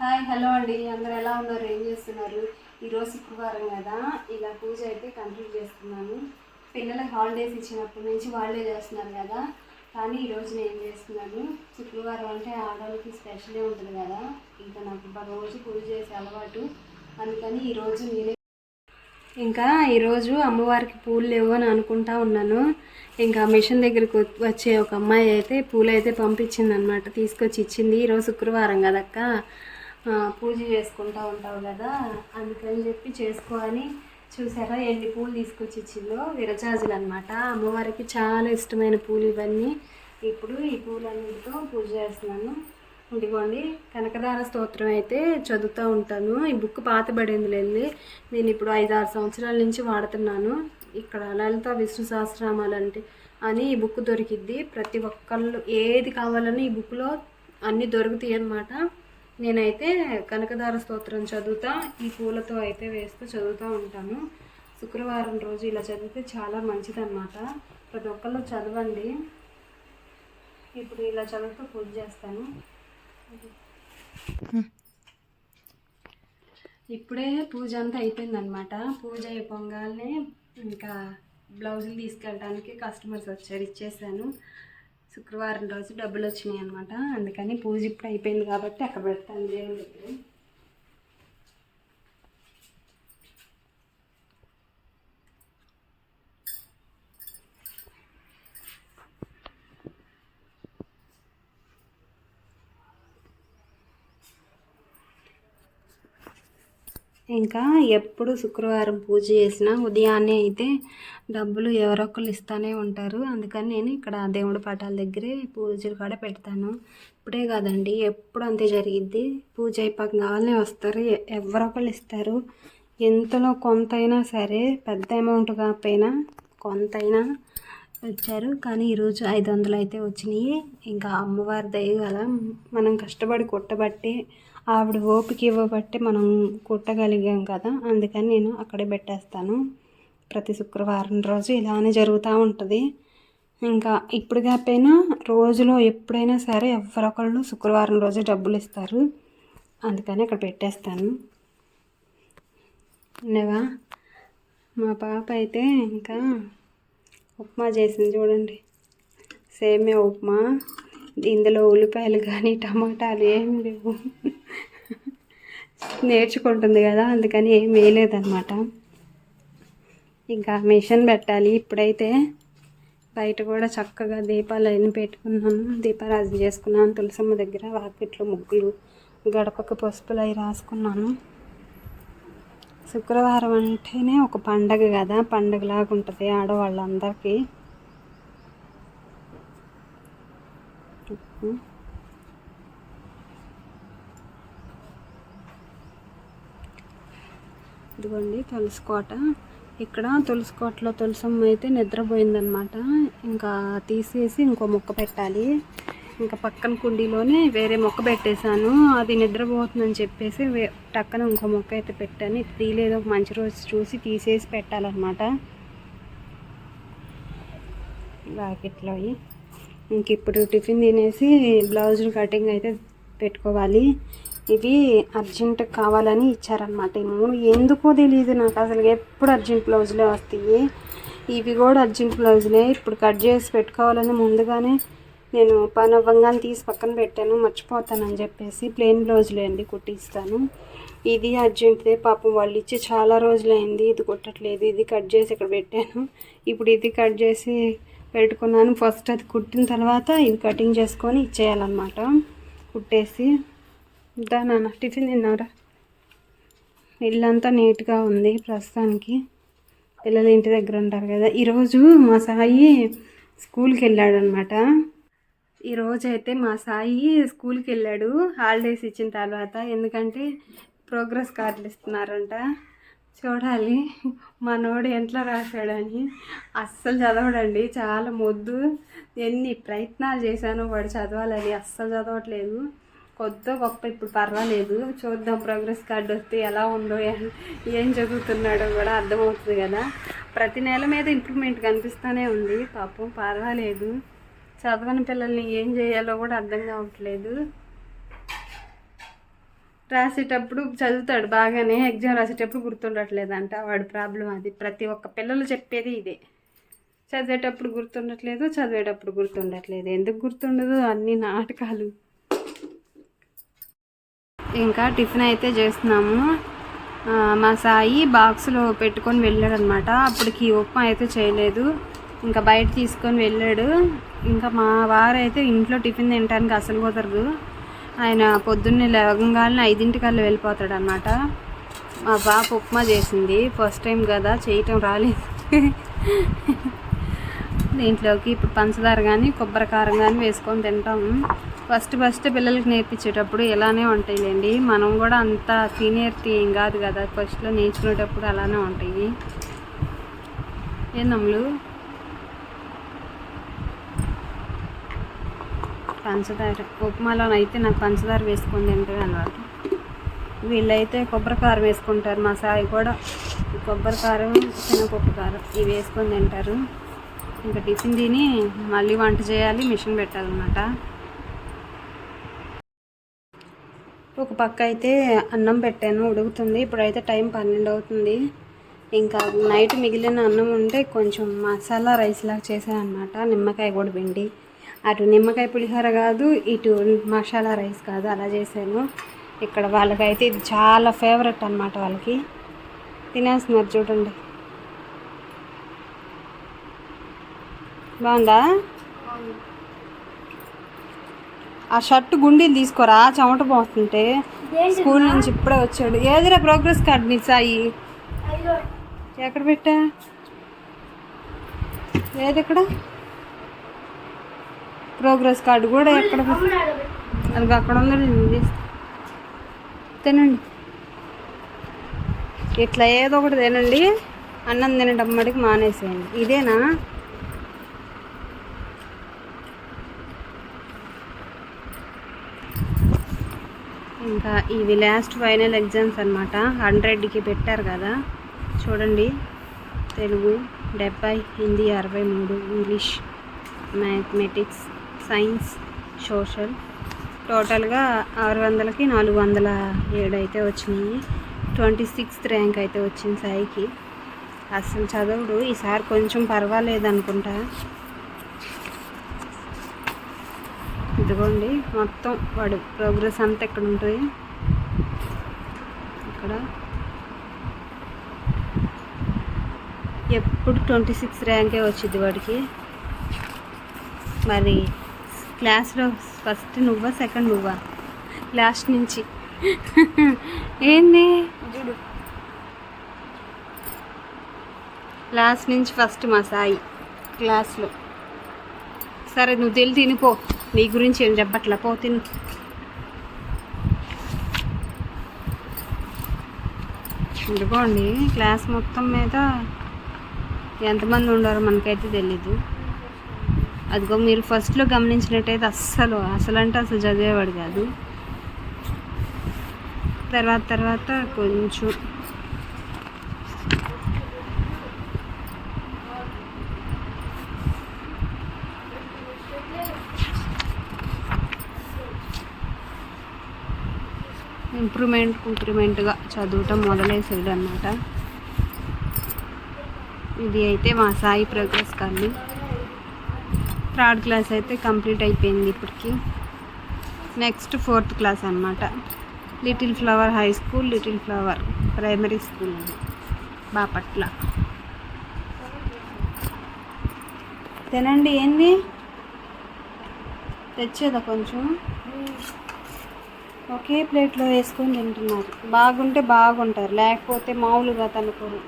Hi hello అండి. అందరు ఎలా ఉన్నారు? ఏం చేస్తున్నారు? ఈరోజు శుక్రవారం కదా. ఇలా పూజ అయితే కంప్లీట్ చేస్తున్నాను. పిల్లలకి హాలిడేస్ ఇచ్చినప్పటి నుంచి వాళ్ళే చేస్తున్నారు కదా. కానీ ఈరోజు నేను చేస్తున్నాను? శుక్రవారం అంటే ఆడవాళ్ళకి స్పెషలే ఉంటుంది కదా. ఇంకా నాకు రోజు పూజ చేసే అలవాటు. అందుకని ఈరోజు నేనే ఇంకా ఈరోజు అమ్మవారికి పూలు లేవు అని అనుకుంటా ఉన్నాను. ఇంకా మిషన్ దగ్గరికి వచ్చే ఒక అమ్మాయి అయితే పూలు అయితే పంపించింది అనమాట తీసుకొచ్చి ఇచ్చింది. ఈరోజు శుక్రవారం కదక్క. పూజ చేసుకుంటా ఉంటావు కదా అందుకని చెప్పి చేసుకోవాలి చూసారా ఎన్ని పూలు తీసుకొచ్చి ఇచ్చిందో విరజాజులు అనమాట అమ్మవారికి చాలా ఇష్టమైన పూలు ఇవన్నీ. ఇప్పుడు ఈ పూలన్నిటితో పూజ చేస్తున్నాను. ఇదిగోండి కనకదార స్తోత్రం అయితే చదువుతూ ఉంటాను. ఈ బుక్ పాతబడింది వెళ్ళి నేను ఇప్పుడు ఐదు ఆరు సంవత్సరాల నుంచి వాడుతున్నాను. ఇక్కడ లలిత విష్ణు సహస్రనామాలు అంటే అని ఈ బుక్ దొరికిద్ది. ప్రతి ఒక్కళ్ళు ఏది కావాలని ఈ బుక్లో అన్నీ దొరుకుతాయి అన్నమాట నేనైతే కనకదార స్తోత్రం చదువుతా ఈ పూలతో అయితే వేస్తూ చదువుతూ ఉంటాను. శుక్రవారం రోజు ఇలా చదివితే చాలా మంచిదన్నమాట. ప్రతి ఒక్కళ్ళు చదవండి. ఇప్పుడు ఇలా చదువుతూ పూజ చేస్తాను. ఇప్పుడే పూజ అంతా అయిపోయిందనమాట పూజ అయిపోగానే ఇంకా బ్లౌజులు తీసుకెళ్ళడానికి కస్టమర్స్ వచ్చారు ఇచ్చేసాను. శుక్రవారం రోజు డబ్బులు వచ్చినాయి అనమాట అందుకని పూజ ఇప్పుడు అయిపోయింది కాబట్టి అక్కడ పెడతాను దేవుడి దగ్గర ఇంకా ఎప్పుడు శుక్రవారం పూజ చేసినా ఉదయాన్నే అయితే డబ్బులు ఎవరో ఒకరు ఇస్తూనే ఉంటారు. అందుకని నేను ఇక్కడ దేవుడి పటాల దగ్గరే పూజలు కూడా పెడతాను. ఇప్పుడే కాదండి ఎప్పుడు అంతే జరిగిద్ది. పూజ అయిపోగానే వస్తారు ఎ- ఎవరో ఒకరు ఇస్తారు. ఎంతలో కొంతైనా సరే పెద్ద అమౌంట్ కాకపోయినా కొంతైనా వచ్చారు కానీ ఈరోజు ఐదు వందలు అయితే వచ్చినాయి. ఇంకా అమ్మవారి దయ గల మనం కష్టపడి కొట్టబట్టి ఆవిడ ఓపిక ఇవ్వబట్టి మనం కుట్టగలిగాం కదా అందుకని నేను అక్కడే పెట్టేస్తాను. ప్రతి శుక్రవారం రోజు ఇలానే జరుగుతూ ఉంటుంది. ఇంకా ఇప్పుడు కాకపోయినా రోజులో ఎప్పుడైనా సరే ఎవరొకళ్ళు శుక్రవారం రోజు డబ్బులు ఇస్తారు అందుకని అక్కడ పెట్టేస్తాను. లేవా మా పాప అయితే ఇంకా ఉప్మా చేసింది చూడండి. సేమే ఉప్మా. ఇందులో ఉల్లిపాయలు కానీ టమాటాలు ఏం లేవు. నేర్చుకుంటుంది కదా అందుకని ఏం వేయలేదన్నమాట. ఇంకా మిషన్ పెట్టాలి. ఇప్పుడైతే బయట కూడా చక్కగా దీపాలు అయిన పెట్టుకున్నాను. దీపారాజు చేసుకున్నాను. తులసమ్మ దగ్గర వాకిట్లో ముగ్గులు గడపకు పసుపులు అవి రాసుకున్నాను. శుక్రవారం అంటేనే ఒక పండగ కదా పండగలాగా ఉంటుంది ఆడవాళ్ళందరికీ. ఇదిగోండి తులసికోట ఇక్కడ తులసికోటలో తులసమ్మ అయితే నిద్రపోయిందనమాట ఇంకా తీసేసి ఇంకో మొక్క పెట్టాలి. ఇంకా పక్కన కుండీలోనే వేరే మొక్క పెట్టేశాను. అది నిద్రపోతుందని చెప్పేసి టక్కన ఇంకో మొక్క అయితే పెట్టాను. ఇది తీయలేదు. ఒక మంచి రోజు చూసి తీసేసి పెట్టాలన్నమాట. బ్యాకెట్లో ఇంక ఇప్పుడు టిఫిన్ తినేసి బ్లౌజ్ కటింగ్ అయితే పెట్టుకోవాలి. ఇవి అర్జెంట్ కావాలని ఇచ్చారనమాట ఈ మూడు ఎందుకో తెలియదు నాకు అసలు ఎప్పుడు అర్జెంట్ బ్లౌజులే వస్తాయి. ఇవి కూడా అర్జెంట్ బ్లౌజులే. ఇప్పుడు కట్ చేసి పెట్టుకోవాలని ముందుగానే నేను పని అవ్వంగానే తీసి పక్కన పెట్టాను. మర్చిపోతానని చెప్పేసి ప్లెయిన్ బ్లౌజులే అండి కుట్టిస్తాను. ఇది అర్జెంట్దే. పాపం వాళ్ళు ఇచ్చి చాలా రోజులైంది. ఇది కుట్టట్లేదు. ఇది కట్ చేసి ఇక్కడ పెట్టాను. ఇప్పుడు ఇది కట్ చేసి పెట్టుకున్నాను. ఫస్ట్ అది కుట్టిన తర్వాత ఇది కటింగ్ చేసుకొని ఇచ్చేయాలన్నమాట. కుట్టేసి దా నాన్న. టిఫిన్ తిన్నారా ఇల్లంతా నీట్గా ఉంది ప్రస్తుతానికి. పిల్లలు ఇంటి దగ్గర ఉంటారు కదా. ఈరోజు మా సాయి స్కూల్కి వెళ్ళాడనమాట ఈరోజు అయితే మా సాయి స్కూల్కి వెళ్ళాడు హాలిడేస్ ఇచ్చిన తర్వాత. ఎందుకంటే ప్రోగ్రెస్ కార్డులు ఇస్తున్నారంట. చూడాలి. మనోడు ఎంట్లో రాశాడని. అస్సలు చదవడండి. చాలా మొద్దు. ఎన్ని ప్రయత్నాలు చేశాను వాడు చదవాలని అస్సలు చదవట్లేదు. కొద్ది గొప్ప ఇప్పుడు పర్వాలేదు. చూద్దాం ప్రోగ్రెస్ కార్డు వస్తే ఎలా ఉందో ఏం చదువుతున్నాడో కూడా అర్థమవుతుంది కదా. ప్రతి నెల మీద ఇంప్రూవ్మెంట్ కనిపిస్తూనే ఉంది. పాపం పర్వాలేదు. చదవని పిల్లల్ని ఏం చేయాలో కూడా అర్థం కావట్లేదు. రాసేటప్పుడు చదువుతాడు బాగానే ఎగ్జామ్ రాసేటప్పుడు గుర్తుండట్లేదంట. వాడి ప్రాబ్లం అది. ప్రతి ఒక్క పిల్లలు చెప్పేది ఇదే. చదివేటప్పుడు గుర్తుండట్లేదు చదివేటప్పుడు గుర్తుండట్లేదు. ఎందుకు గుర్తుండదు? అన్ని నాటకాలు. ఇంకా టిఫిన్ అయితే చేస్తున్నాము. మా సాయి బాక్స్లో పెట్టుకొని వెళ్ళాడు అనమాట అప్పటికి ఉప్మా అయితే చేయలేదు. ఇంకా బయట తీసుకొని వెళ్ళాడు. ఇంకా మా వారైతే ఇంట్లో టిఫిన్ తినడానికి అసలు కుదరదు. ఆయన పొద్దున్నే లేవగానే ఐదింటికల్లా వెళ్ళిపోతాడు అనమాట మా పాప ఉప్మా చేసింది. ఫస్ట్ టైం కదా చేయటం రాలేదు. దీంట్లోకి ఇప్పుడు పంచదార కానీ కొబ్బరి కారం కానీ వేసుకొని తింటాం. ఫస్ట్ ఫస్ట్ పిల్లలకి నేర్పించేటప్పుడు ఇలానే ఉంటాయిలేండి. మనం కూడా అంత సీనియర్టీ ఏం కాదు కదా ఫస్ట్లో నేర్చుకునేటప్పుడు అలానే ఉంటాయి. ఏందమ్ములు పంచదార ఉప్మాలోనైతే నాకు పంచదార వేసుకొని తింటుంది అన్నమాట వీళ్ళైతే కొబ్బరి కారం వేసుకుంటారు మా సాయి కూడా. కొబ్బరికారం కొబ్బరి కారం శనగపప్పు కారం ఇవి వేసుకొని తింటారు. ఇంకా టిఫిన్ తిని మళ్ళీ వంట చేయాలి మిషన్ పెట్టాలన్నమాట. ఒక పక్క అయితే అన్నం పెట్టాను ఉడుకుతుంది. ఇప్పుడైతే టైం పన్నెండు అవుతుంది. ఇంకా నైట్ మిగిలిన అన్నం ఉంటే కొంచెం మసాలా రైస్ లాగా చేశాను అనమాట నిమ్మకాయ కూడా పిండి. అటు నిమ్మకాయ పులిహోర కాదు ఇటు మసాలా రైస్ కాదు అలా చేశాను. ఇక్కడ వాళ్ళకైతే ఇది చాలా ఫేవరెట్ అనమాట వాళ్ళకి. తినేస్తున్నారు చూడండి. బాగుందా? ఆ షర్ట్ గుండీలు తీసుకోరా? చెమట పోతుంటే. స్కూల్ నుంచి ఇప్పుడే వచ్చాడు. ఏదిరా ప్రోగ్రెస్ కార్డ్ నీ సాయి? ఎక్కడ పెట్టా? ఏది ఎక్కడ ప్రోగ్రెస్ కార్డు కూడా ఎక్కడ పెట్టా? అది అక్కడ ఉందో నేను తినండి. ఇట్లా ఏదో ఒకటి తినండి. అన్నం తినడం మటుకు మానేసేయండి. ఇదేనా? ఇంకా ఇవి లాస్ట్ ఫైనల్ ఎగ్జామ్స్ అనమాట హండ్రెడ్కి పెట్టారు కదా. చూడండి. తెలుగు డెబ్బై హిందీ అరవై మూడు ఇంగ్లీష్ మ్యాథమెటిక్స్ సైన్స్ సోషల్. టోటల్గా ఆరు వందలకి నాలుగు వందల ఏడు అయితే వచ్చినాయి. ట్వంటీ సిక్స్త్ ర్యాంక్ అయితే వచ్చింది సాయికి. అసలు చదవడు ఈసారి కొంచెం పర్వాలేదు అనుకుంటా ఇదిగోండి మొత్తం వాడు ప్రోగ్రెస్ అంతా ఇక్కడ ఉంటుంది? ఇక్కడ. ఎప్పుడు ట్వంటీ సిక్స్ ర్యాంకే వచ్చింది వాడికి. మరి క్లాస్లో ఫస్ట్ నువ్వా సెకండ్ నువ్వా? లాస్ట్ నుంచి. ఏంది? చూడు. లాస్ట్ నుంచి ఫస్ట్ మా సాయి క్లాస్లో సరే నువ్వు తెలి తినిపో నీ గురించి ఏం చెప్పట్లా? పో తిను. ఇదిగోండి క్లాస్ మొత్తం మీద ఎంతమంది ఉండారో మనకైతే తెలీదు. అదిగో మీరు ఫస్ట్లో గమనించినట్టయితే అస్సలు అసలు అంటే అసలు చదివేవాడు కాదు. తర్వాత తర్వాత కొంచెం ఇంప్రూవ్మెంట్ ఇంప్రూవ్మెంట్గా చదవటం మొదలేసాడు అనమాట ఇది అయితే మా సాయి ప్రోగ్రెస్ కానీ థర్డ్ క్లాస్ అయితే కంప్లీట్ అయిపోయింది ఇప్పటికి. నెక్స్ట్ ఫోర్త్ క్లాస్ అనమాట little flower high school little flower primary school అది. బాపట్ల. తినండి ఏంది? తెచ్చేదా కొంచెం? ఒకే ప్లేట్లో వేసుకొని తింటున్నారు. బాగుంటే బాగుంటారు లేకపోతే మామూలుగా తనుకోరు.